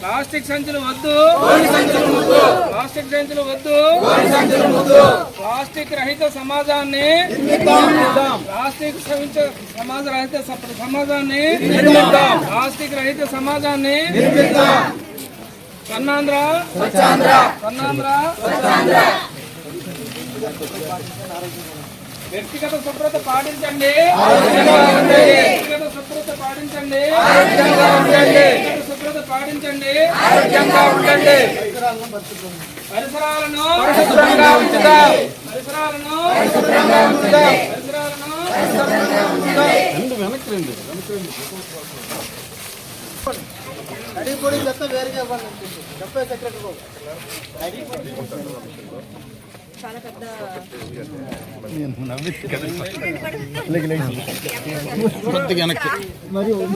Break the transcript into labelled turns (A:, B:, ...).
A: Plastic సంచులు వద్దు. Plastic సంచులు వద్దు. ప్లాస్టిక్ రహిత సమాజాన్ని ప్లాస్టిక్ సమాజ రహిత సమాజాన్ని ప్లాస్టిక్ రహిత సమాజాన్ని స్వర్ణాంధ్ర స్వర్ణాంధ్ర వ్యక్తిగత శుభ్రత పాటించండి. పాటించండి వ్యక్తిగత శుభ్రత పాటించండి. పరిసరాలను పరిశుభ్రంగా ఉంచుదాం. పరిసరాలను పరిశుభ్రంగా ఉంచుదాం. పరిసరాలను
B: అడిగిపోయి చెత్త వేరుగా ఇవ్వండి చెప్పే సెక్రటరీ బాబు
C: చాలా పెద్ద
B: మరి